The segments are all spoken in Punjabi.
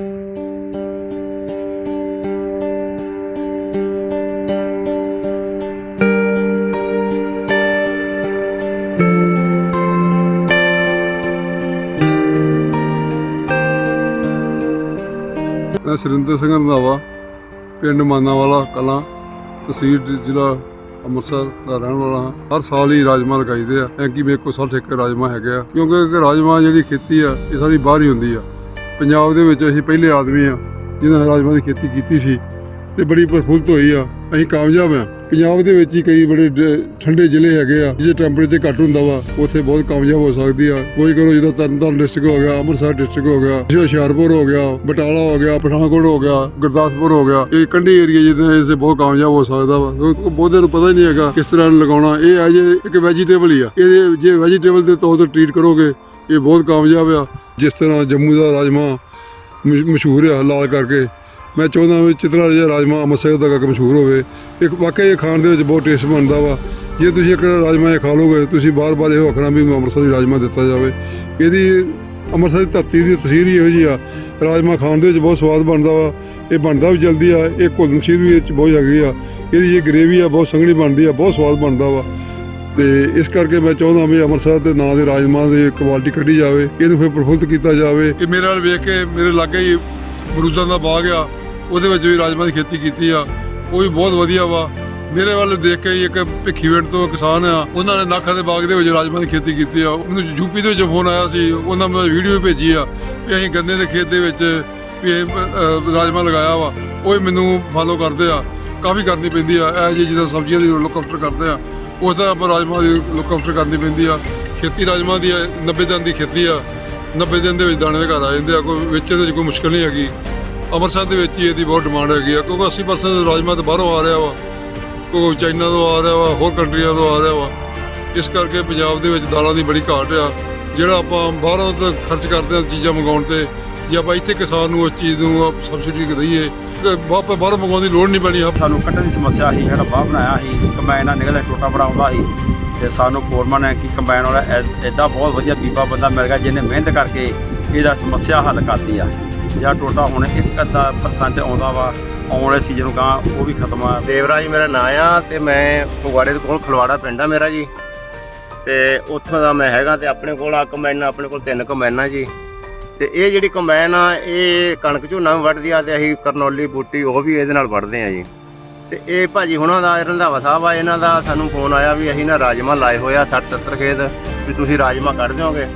ਮੈਂ ਸੁਰਿੰਦਰ ਸਿੰਘ ਰੰਧਾਵਾ, ਪਿੰਡ ਮਾਨਾਵਾਲਾ ਕਲਾਂ, ਤਹਿਸੀਲ ਜ਼ਿਲ੍ਹਾ ਅੰਮ੍ਰਿਤਸਰ ਦਾ ਰਹਿਣ ਵਾਲਾ ਹਾਂ। ਹਰ ਸਾਲ ਹੀ ਰਾਜਮਾ ਲਗਾਈਦੇ ਆ। ਐਂਕੀ ਮੇਰੇ ਕੋਲ ਸਾਲ ਠੇਕੇ ਰਾਜਮਾ ਹੈਗੇ ਆ। ਕਿਉਂਕਿ ਇਹ ਰਾਜਮਾ ਜਿਹੜੀ ਖੇਤੀ ਆ, ਇਹ ਸਾਰੀ ਬਾਹਰ ਹੀ ਹੁੰਦੀ ਆ। ਪੰਜਾਬ ਦੇ ਵਿੱਚ ਅਸੀਂ ਪਹਿਲੇ ਆਦਮੀ ਆ, ਜਿਨ੍ਹਾਂ ਨੇ ਰਾਜਮਾ ਦੀ ਖੇਤੀ ਕੀਤੀ ਸੀ ਤੇ ਬੜੀ ਪ੍ਰਫੁੱਲਤ ਹੋਈ ਆ। ਅਸੀਂ ਕਾਮਯਾਬ ਆ। ਪੰਜਾਬ ਦੇ ਵਿੱਚ ਹੀ ਕਈ ਬੜੇ ਡ- ਠੰਡੇ ਜ਼ਿਲ੍ਹੇ ਹੈਗੇ ਆ, ਜਿੱਥੇ ਟੈਂਪਰੇਚਰ ਘੱਟ ਹੁੰਦਾ ਵਾ, ਉੱਥੇ ਬਹੁਤ ਕਾਮਯਾਬ ਹੋ ਸਕਦੀ ਆ। ਕੋਈ ਕਰੋ ਜਦੋਂ ਤਰਨਤਾਰਨ ਡਿਸਟ੍ਰਿਕਟ ਹੋ ਗਿਆ, ਅੰਮ੍ਰਿਤਸਰ ਡਿਸਟ੍ਰਿਕਟ ਹੋ ਗਿਆ ਜਿਵੇਂ ਹੁਸ਼ਿਆਰਪੁਰ ਹੋ ਗਿਆ, ਬਟਾਲਾ ਹੋ ਗਿਆ, ਪਠਾਨਕੋਟ ਹੋ ਗਿਆ, ਗੁਰਦਾਸਪੁਰ ਹੋ ਗਿਆ, ਇਹ ਕੰਢੀ ਏਰੀਆ ਜਿਹਦੇ ਇਸੇ ਬਹੁਤ ਕਾਮਯਾਬ ਹੋ ਸਕਦਾ ਵਾ। ਕਿਉਂਕਿ ਬਹੁਤੇ ਨੂੰ ਪਤਾ ਹੀ ਨਹੀਂ ਹੈਗਾ ਕਿਸ ਤਰ੍ਹਾਂ ਲਗਾਉਣਾ। ਇਹ ਆ ਜੇ ਇੱਕ ਵੈਜੀਟੇਬਲ ਹੀ ਆ। ਇਹ ਜੇ ਵੈਜੀਟੇਬਲ ਦੇ ਤੌਰ ਤੇ ਟ੍ਰੀਟ ਕਰੋਗੇ ਇਹ ਬਹੁਤ ਕਾਮਯਾਬ ਆ। ਜਿਸ ਤਰ੍ਹਾਂ ਜੰਮੂ ਦਾ ਰਾਜਮਾ ਮ- ਮਸ਼ਹੂਰ ਆ ਲਾਲ ਕਰਕੇ। ਮੈਂ ਚਾਹੁੰਦਾ ਵੀ ਚਿਤਰਾ ਜਿਹਾ ਰਾਜਮਾ ਅੰਮ੍ਰਿਤਸਰ ਦਾ ਕਰਕੇ ਮਸ਼ਹੂਰ ਹੋਵੇ। ਇੱਕ ਵਾਕਈ ਇਹ ਖਾਣ ਦੇ ਵਿੱਚ ਬਹੁਤ ਟੇਸਟ ਬਣਦਾ ਵਾ। ਜੇ ਤੁਸੀਂ ਇੱਕ ਰਾਜਮਾ ਇਹ ਖਾ ਲੋਗੇ, ਤੁਸੀਂ ਬਾਰ-ਬਾਰ ਇਹੋ ਆਖਣਾ ਵੀ ਅੰਮ੍ਰਿਤਸਰ ਦੀ ਰਾਜਮਾ ਦਿੱਤਾ ਜਾਵੇ। ਇਹਦੀ ਅੰਮ੍ਰਿਤਸਰ ਦੀ ਧਰਤੀ ਦੀ ਤਸਵੀਰ ਹੀ ਇਹੋ ਜਿਹੀ ਆ। ਰਾਜਮਾ ਖਾਣ ਦੇ ਵਿੱਚ ਬਹੁਤ ਸਵਾਦ ਬਣਦਾ ਵਾ। ਇਹ ਬਣਦਾ ਵੀ ਜਲਦੀ ਆ, ਇਹ ਘੁਲਣਸ਼ੀਲ ਵੀ ਇਹ 'ਚ ਬਹੁਤ ਹੈਗੀ ਆ। ਇਹਦੀ ਇਹ ਗ੍ਰੇਵੀ ਆ, ਬਹੁਤ ਸੰਘਣੀ ਬਣਦੀ ਆ, ਬਹੁਤ ਸਵਾਦ ਬਣਦਾ ਵਾ। ਤੇ ਇਸ ਕਰਕੇ ਮੈਂ ਚਾਹੁੰਦਾ ਵੀ ਅੰਮ੍ਰਿਤਸਰ ਦੇ ਨਾਂ ਦੇ ਰਾਜਮਾ ਦੀ ਕੁਆਲਿਟੀ ਕੱਢੀ ਜਾਵੇ ਇਹਨੂੰ ਫਿਰ ਪ੍ਰਫੁੱਲਤ ਕੀਤਾ ਜਾਵੇ। ਇਹ ਮੇਰੇ ਨਾਲ ਵੇਖ ਕੇ ਮੇਰੇ ਲਾਗੇ ਹੀ ਅਮਰੂਦਾਂ ਦਾ ਬਾਗ ਆ ਉਹਦੇ ਵਿੱਚ ਵੀ ਰਾਜਮਾ ਦੀ ਖੇਤੀ ਕੀਤੀ ਆ ਉਹ ਵੀ ਬਹੁਤ ਵਧੀਆ ਵਾ। ਮੇਰੇ ਵੱਲ ਦੇਖ ਕੇ ਹੀ ਇੱਕ ਭਿੱਖੀਵਿੰਡ ਤੋਂ ਕਿਸਾਨ ਆ ਉਹਨਾਂ ਨੇ ਨਾਖਾ ਦੇ ਬਾਗ ਦੇ ਵਿੱਚ ਰਾਜਮਾ ਦੀ ਖੇਤੀ ਕੀਤੀ ਆ। ਮੈਨੂੰ ਯੂਪੀ ਦੇ ਵਿੱਚ ਫੋਨ ਆਇਆ ਸੀ ਉਹਨਾਂ ਨੇ ਵੀਡੀਓ ਭੇਜੀ ਆ ਵੀ ਅਸੀਂ ਗੰਨੇ ਦੇ ਖੇਤ ਦੇ ਵਿੱਚ ਵੀ ਇਹ ਅ, ਰਾਜਮਾ ਲਗਾਇਆ ਵਾ ਉਹ ਵੀ ਮੈਨੂੰ ਫਾਲੋ ਕਰਦੇ ਆ। ਕਾਫੀ ਕਰਨੀ ਪੈਂਦੀ ਆ ਇਹ ਜਿਹੀ ਜਿੱਦਾਂ ਸਬਜ਼ੀਆਂ ਦੀ ਲੁੱਕ ਕਰਦੇ ਆ। ਉਸ ਤਰ੍ਹਾਂ ਆਪਾਂ ਰਾਜਮਾ ਦੀ ਲੁੱਕ ਆਫਟਰ ਕਰਨੀ ਪੈਂਦੀ ਆ। ਖੇਤੀ ਰਾਜਮਾ ਦੀ ਆ, 90 ਦਿਨ ਦੀ ਖੇਤੀ ਆ। 90 ਦਿਨ ਦੇ ਵਿੱਚ ਦਾਣੇ ਦੇ ਘਰ ਆ ਜਾਂਦੇ ਆ ਕੋਈ ਵੇਚਣ ਦੇ ਵਿੱਚ ਕੋਈ ਮੁਸ਼ਕਲ ਨਹੀਂ ਹੈਗੀ। ਅੰਮ੍ਰਿਤਸਰ ਦੇ ਵਿੱਚ ਹੀ ਇਹਦੀ ਬਹੁਤ ਡਿਮਾਂਡ ਹੈਗੀ ਆ ਕਿਉਂਕਿ 80% ਰਾਜਮਾ ਤਾਂ ਬਾਹਰੋਂ ਆ ਰਿਹਾ ਵਾ। ਕੋਈ ਚਾਈਨਾ ਤੋਂ ਆ ਰਿਹਾ ਵਾ ਹੋਰ ਕੰਟਰੀਆਂ ਤੋਂ ਆ ਰਿਹਾ ਵਾ। ਇਸ ਕਰਕੇ ਪੰਜਾਬ ਦੇ ਵਿੱਚ ਦਾਲਾਂ ਦੀ ਬੜੀ ਘਾਟ ਆ। ਜਿਹੜਾ ਆਪਾਂ ਬਾਹਰੋਂ ਖਰਚ ਕਰਦੇ ਆ ਚੀਜ਼ਾਂ ਮੰਗਾਉਣ ਤੇ ਜੇ ਆਪਾਂ ਇੱਥੇ ਕਿਸਾਨ ਨੂੰ ਉਸ ਚੀਜ਼ ਨੂੰ ਸਬਸਿਡੀ ਦਈਏ ਤੇ ਬਾਹਰ ਬਾਹਰੋਂ ਮੰਗਾਉਣ ਦੀ ਲੋੜ ਨਹੀਂ ਪੈਣੀ ਸਾਨੂੰ ਕੱਟਣ ਦੀ ਸਮੱਸਿਆ ਸੀ ਸਾਡਾ ਬਾਹ ਬਣਾਇਆ ਸੀ ਕੰਬਾਈਨ ਨਾਲ ਨਿਕਲਿਆ ਟੋਟਾ ਬੜਾ ਆਉਂਦਾ ਸੀ। ਤੇ ਸਾਨੂੰ ਫੋਰਮਨ ਨੇ ਕਿ ਕੰਬਾਈਨ ਵਾਲਾ ਐਡਾ ਬਹੁਤ ਵਧੀਆ ਬੀਬਾ ਬੰਦਾ ਮਿਲ ਗਿਆ ਜਿਹਨੇ ਮਿਹਨਤ ਕਰਕੇ ਇਹਦਾ ਸਮੱਸਿਆ ਹੱਲ ਕਰਤੀ ਆ। ਜਾਂ ਟੋਟਾ ਹੁਣ ਇੱਕ ਅੱਧਾ ਪਰਸੈਂਟ ਆਉਂਦਾ ਵਾ ਆਉਣ ਵਾਲੇ ਸੀਜ਼ਨ ਨੂੰ ਗਾਂ ਉਹ ਵੀ ਖਤਮ ਆ। ਦੇਵਰਾਜ ਮੇਰਾ ਨਾਂ ਆ ਤੇ ਮੈਂ ਫਗਵਾੜੇ ਦੇ ਕੋਲ ਖਲਵਾੜਾ ਪਿੰਡ ਆ ਮੇਰਾ ਜੀ। ਤੇ ਉੱਥੋਂ ਦਾ ਮੈਂ ਹੈਗਾ ਤੇ ਆਪਣੇ ਕੋਲ ਆ ਕੰਬਾਈਨ ਆਪਣੇ ਕੋਲ ਤਿੰਨ ਕੰਬਾਈਨਾਂ ਜੀ। ਤੇ ਇਹ ਜਿਹੜੀ ਕੰਬਾਈਨ ਆ, ਇਹ ਕਣਕ ਝੋਨਾ ਵੀ ਵੱਢਦੀ ਆ ਤੇ ਅਸੀਂ ਕਰਨੌਲੀ, ਬੂਟੀ, ਉਹ ਵੀ ਇਹਦੇ ਨਾਲ ਵੱਢਦੇ ਆ ਜੀ। ਤੇ ਇਹ ਭਾਜੀ ਹੁਣਾਂ ਦਾ, ਰੰਧਾਵਾ ਸਾਹਿਬ ਆ, ਇਹਨਾਂ ਦਾ ਸਾਨੂੰ ਫੋਨ ਆਇਆ ਵੀ ਅਸੀਂ ਨਾ ਰਾਜਮਾ ਲਾਏ ਹੋਇਆ 60 70 ਖੇਤ, ਵੀ ਤੁਸੀਂ ਰਾਜਮਾ ਕੱਢ ਦਿਓਗੇ।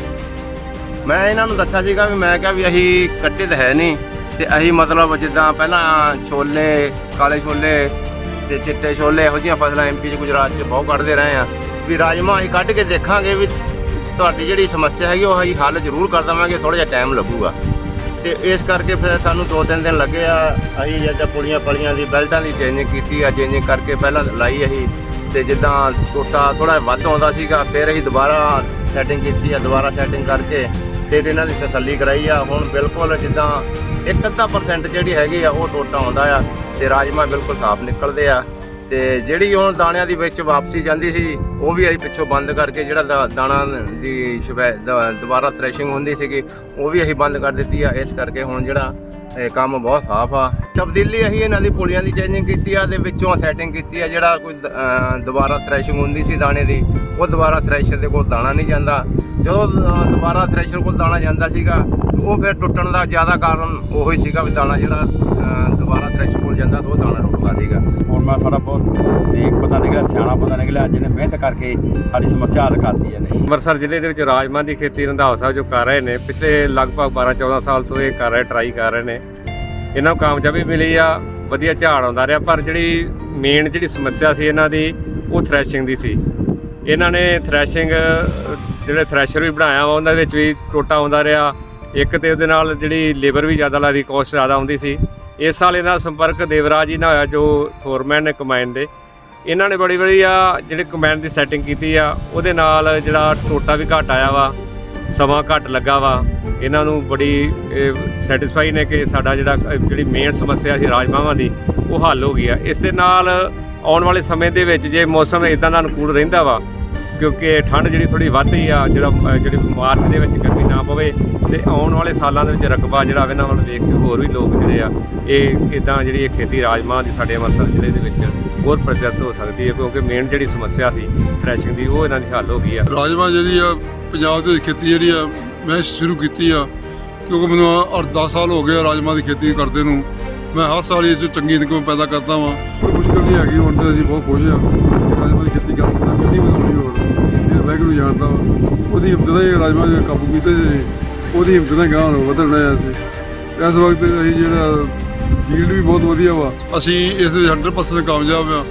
ਮੈਂ ਇਹਨਾਂ ਨੂੰ ਦੱਸਿਆ ਸੀਗਾ ਵੀ ਮੈਂ ਕਿਹਾ ਵੀ ਅਸੀਂ ਕੱਢੇ ਤਾਂ ਹੈ ਨਹੀਂ, ਤੇ ਅਸੀਂ ਮਤਲਬ ਜਿੱਦਾਂ ਪਹਿਲਾਂ ਛੋਲੇ, ਕਾਲੇ ਛੋਲੇ ਤੇ ਚਿੱਟੇ ਛੋਲੇ, ਇਹੋ ਜਿਹੀਆਂ ਫਸਲਾਂ ਐਮਪੀ ਚ ਗੁਜਰਾਤ ਚ ਬਹੁਤ ਕੱਢਦੇ ਰਹੇ ਆ। ਵੀ ਰਾਜਮਾ ਅਸੀਂ ਕੱਢ ਕੇ ਦੇਖਾਂਗੇ ਵੀ ਤੁਹਾਡੀ ਜਿਹੜੀ ਸਮੱਸਿਆ ਹੈਗੀ ਉਹ ਅਸੀਂ ਹੱਲ ਜ਼ਰੂਰ ਕਰ ਦੇਵਾਂਗੇ ਥੋੜਾ ਜਿਹਾ ਟਾਈਮ ਲੱਗੂਗਾ। ਤੇ ਇਸ ਕਰਕੇ ਫਿਰ ਸਾਨੂੰ ਦੋ ਤਿੰਨ ਦਿਨ ਲੱਗੇ ਆ, ਅਸੀਂ ਜਿੱਦਾਂ ਪੁਲੀਆਂ ਪਲੀਆਂ ਦੀ, ਬੈਲਟਾਂ ਦੀ ਚੇਂਜਿੰਗ ਕੀਤੀ ਆ ਚੇਂਜਿੰਗ ਕਰਕੇ ਪਹਿਲਾਂ ਲਾਈ ਅਸੀਂ। ਤੇ ਜਿੱਦਾਂ ਟੋਟਾ ਥੋੜਾ ਵੱਧ ਆਉਂਦਾ ਸੀਗਾ, ਫਿਰ ਅਸੀਂ ਦੁਬਾਰਾ ਸੈਟਿੰਗ ਕੀਤੀ ਆ, ਦੁਬਾਰਾ ਸੈਟਿੰਗ ਕਰਕੇ ਫਿਰ ਇਹਨਾਂ ਦੀ ਤਸੱਲੀ ਕਰਾਈ ਆ। ਹੁਣ ਬਿਲਕੁਲ ਜਿੱਦਾਂ ਇੱਕ ਅੱਧਾ ਪਰਸੈਂਟ ਜਿਹੜੀ ਹੈਗੀ ਆ, ਉਹ ਟੋਟਾ ਆਉਂਦਾ ਆ ਤੇ ਰਾਜਮਾ ਬਿਲਕੁਲ ਸਾਫ਼ ਨਿਕਲਦੇ ਆ। ਤੇ ਜਿਹੜੀ ਹੁਣ ਦਾਣਿਆਂ ਦੀ ਵਿੱਚ ਵਾਪਸੀ ਜਾਂਦੀ ਸੀ ਉਹ ਵੀ ਅਸੀਂ ਪਿੱਛੋਂ ਬੰਦ ਕਰਕੇ ਜਿਹੜਾ ਦਾ- ਦਾਣਾ ਦੀ ਸ਼ਵੈ- ਦ- ਦੁਬਾਰਾ ਥ੍ਰੈਸ਼ਿੰਗ ਹੁੰਦੀ ਸੀਗੀ, ਉਹ ਵੀ ਅਸੀਂ ਬੰਦ ਕਰ ਦਿੱਤੀ ਆ। ਇਸ ਕਰਕੇ ਹੁਣ ਜਿਹੜਾ ਇਹ ਕੰਮ ਬਹੁਤ ਸਾਫ਼ ਆ। ਤਬਦੀਲੀ ਅਸੀਂ ਇਹਨਾਂ ਦੀ ਪੁਲੀਆਂ ਦੀ ਚੇਂਜਿੰਗ ਕੀਤੀ ਆ ਤੇ ਵਿੱਚੋਂ ਸੈਟਿੰਗ ਕੀਤੀ ਆ ਜਿਹੜਾ ਕੋਈ ਦ- ਅਹ ਦੁਬਾਰਾ ਥ੍ਰੈਸ਼ਿੰਗ ਹੁੰਦੀ ਸੀ ਦਾਣੇ ਦੀ, ਉਹ ਦੁਬਾਰਾ ਥ੍ਰੈਸ਼ਰ ਦੇ ਕੋਲ ਦਾਣਾ ਨਹੀਂ ਜਾਂਦਾ। ਜਦੋਂ ਅਹ ਦੁਬਾਰਾ ਥ੍ਰੈਸ਼ਰ ਕੋਲ ਦਾਣਾ ਜਾਂਦਾ ਸੀਗਾ ਉਹ ਫਿਰ ਟੁੱਟਣ ਦਾ ਜ਼ਿਆਦਾ ਕਾਰਨ ਉਹੀ ਸੀਗਾ ਵੀ ਦਾਣਾ ਜਿਹੜਾ ਦੁਬਾਰਾ ਥ੍ਰੈਸ਼ਰ ਕੋਲ ਜਾਂਦਾ ਤਾਂ ਉਹ ਦਾਣਾ ਟੁੱਟਦਾ ਸੀਗਾ। ਫੋਰਮਾ ਸਾਡਾ ਬਹੁਤ ਨੇਕ ਬੰਦਾ ਨਿਕਲਿਆ ਸਿਆਣਾ ਬੰਦਾ ਨਿਕਲਿਆ ਜਿਹਨੇ ਮਿਹਨਤ ਕਰਕੇ ਸਾਡੀ ਸਮੱਸਿਆ ਹੱਲ ਕਰਤੀ ਇਹਨੇ। ਅੰਮ੍ਰਿਤਸਰ ਜ਼ਿਲ੍ਹੇ ਦੇ ਵਿੱਚ ਰਾਜਮਾਂ ਦੀ ਖੇਤੀ ਰੰਧਾਵਾ ਸਾਹਿਬ ਜੋ ਕਰ ਰਹੇ ਨੇ ਪਿਛਲੇ ਲਗਭਗ 12-14 ਸਾਲ ਤੋਂ ਇਹ ਕਰ ਰਹੇ ਟਰਾਈ ਕਰ ਰਹੇ ਨੇ। ਇਹਨਾਂ ਨੂੰ ਕਾਮਯਾਬੀ ਮਿਲੀ ਆ ਵਧੀਆ ਝਾੜ ਆਉਂਦਾ ਰਿਹਾ ਪਰ ਜਿਹੜੀ ਮੇਨ ਜਿਹੜੀ ਸਮੱਸਿਆ ਸੀ ਇਹਨਾਂ ਦੀ ਉਹ ਥ੍ਰੈਸ਼ਿੰਗ ਦੀ ਸੀ। ਇਹਨਾਂ ਨੇ ਥ੍ਰੈਸ਼ਿੰਗ ਜਿਹੜੇ ਥ੍ਰੈਸ਼ਰ ਵੀ ਬਣਾਇਆ ਵਾ ਉਹਨਾਂ ਵਿੱਚ ਵੀ ਟੋਟਾ ਆਉਂਦਾ ਰਿਹਾ। ਇੱਕ ਤੇ ਉਹਦੇ ਨਾਲ ਜਿਹੜੀ ਲੇਬਰ ਵੀ ਜ਼ਿਆਦਾ ਲੱਗਦੀ ਕੋਸਟ ਜ਼ਿਆਦਾ ਆਉਂਦੀ ਸੀ। ਇਸ ਸਾਲ ਇਹਨਾਂ ਦਾ ਸੰਪਰਕ ਦੇਵਰਾਜ ਜੀ ਨਾਲ ਹੋਇਆ, ਜੋ ਫੋਰਮੈਨ ਨੇ ਕਮਾਈਨ ਦੇ। ਇਹਨਾਂ ਨੇ ਬੜੀ ਵਧੀਆ ਜਿਹੜੇ ਕਮੈਂਡ ਦੀ ਸੈਟਿੰਗ ਕੀਤੀ ਆ, ਉਹਦੇ ਨਾਲ ਜਿਹੜਾ ਟੋਟਾ ਵੀ ਘੱਟ ਆਇਆ ਵਾ, ਸਮਾਂ ਘੱਟ ਲੱਗਾ ਵਾ। ਇਹਨਾਂ ਨੂੰ ਬੜੀ ਸੈਟੀਸਫਾਈ ਨੇ ਕਿ ਸਾਡਾ ਜਿਹੜਾ, ਜਿਹੜੀ ਮੇਨ ਸਮੱਸਿਆ ਸੀ ਰਾਜਮਾਵਾਂ ਦੀ, ਉਹ ਹੱਲ ਹੋ ਗਈ ਆ। ਇਸ ਦੇ ਨਾਲ ਆਉਣ ਵਾਲੇ ਸਮੇਂ ਦੇ ਵਿੱਚ ਜੇ ਮੌਸਮ ਇਦਾਂ ਦਾ ਅਨੁਕੂਲ ਰਹਿੰਦਾ ਵਾ ਕਿਉਂਕਿ ਠੰਡ ਜਿਹੜੀ ਥੋੜੀ ਵੱਧਦੀ ਆ, ਜਿਹੜਾ ਜਿਹੜੀ ਮਾਰਚ ਦੇ ਵਿੱਚ ਗਰਮੀ ਨਾ ਪਵੇ ਤੇ ਆਉਣ ਵਾਲੇ ਸਾਲਾਂ ਦੇ ਵਿੱਚ ਰਕਬਾ ਜਿਹੜਾ ਇਹਨਾਂ ਵੱਲ ਵੇਖ ਕੇ ਹੋਰ ਵੀ ਲੋਕ ਜਿਹੜੇ ਆ, ਇਹ ਇਦਾਂ ਜਿਹੜੀ ਇਹ ਖੇਤੀ ਰਾਜਮਾਂਹ ਦੀ ਸਾਡੇ ਅੰਮ੍ਰਿਤਸਰ ਜ਼ਿਲ੍ਹੇ ਦੇ ਵਿੱਚ ਹੋਰ ਪ੍ਰਚਲਿਤ ਹੋ ਸਕਦੀ ਹੈ ਕਿਉਂਕਿ ਮੇਨ ਜਿਹੜੀ ਸਮੱਸਿਆ ਸੀ ਥ੍ਰੈਸ਼ਿੰਗ ਦੀ ਉਹ ਇਹਨਾਂ ਦੀ ਹੱਲ ਹੋ ਗਈ ਆ। ਰਾਜਮਾ ਜਿਹੜੀ ਆ, ਪੰਜਾਬ ਦੇ ਖੇਤੀ ਜਿਹੜੀ ਆ, ਮੈਂ ਸ਼ੁਰੂ ਕੀਤੀ ਆ ਕਿਉਂਕਿ ਮੈਨੂੰ 8-10 ਸਾਲ ਹੋ ਗਏ ਆ ਰਾਜਮਾ ਦੀ ਖੇਤੀ ਕਰਦੇ ਨੂੰ। ਮੈਂ ਹਰ ਸਾਲ ਇਸ 'ਚ ਚੰਗੀ ਇਨਕਮ ਪੈਦਾ ਕਰਦਾ ਵਾਂ। ਕੋਈ ਮੁਸ਼ਕਲ ਨਹੀਂ ਹੈਗੀ, ਹੁਣ ਤੇ ਅਸੀਂ ਬਹੁਤ ਖੁਸ਼ ਹਾਂ। ਰਾਜਮਾ ਦੀ ਖੇਤੀ ਕਰਨ ਕਿੰਨੀ ਵਧਾਉਣੀ ਹੋਰ। ਇਹ ਵਾਹਿਗੁਰੂ ਜਾਣਦਾ ਵਾ। ਉਹਦੀ ਹਿੰਮਤ ਦਾ ਹੀ ਰਾਜਮਾ ਦੇ ਕਾਬੂ ਕੀਤੇ ਸੀ ਉਹਦੀ ਹਿੰਮਤ ਦਾ ਗਾਂ ਨੂੰ ਵਧਣ ਅਸੀਂ। ਇਸ ਵਕਤ ਅਸੀਂ ਜਿਹੜਾ ਜੀਲ ਵੀ ਬਹੁਤ ਵਧੀਆ ਵਾ। ਅਸੀਂ ਇਸ ਦੇ 100% ਕਾਮਯਾਬ ਆ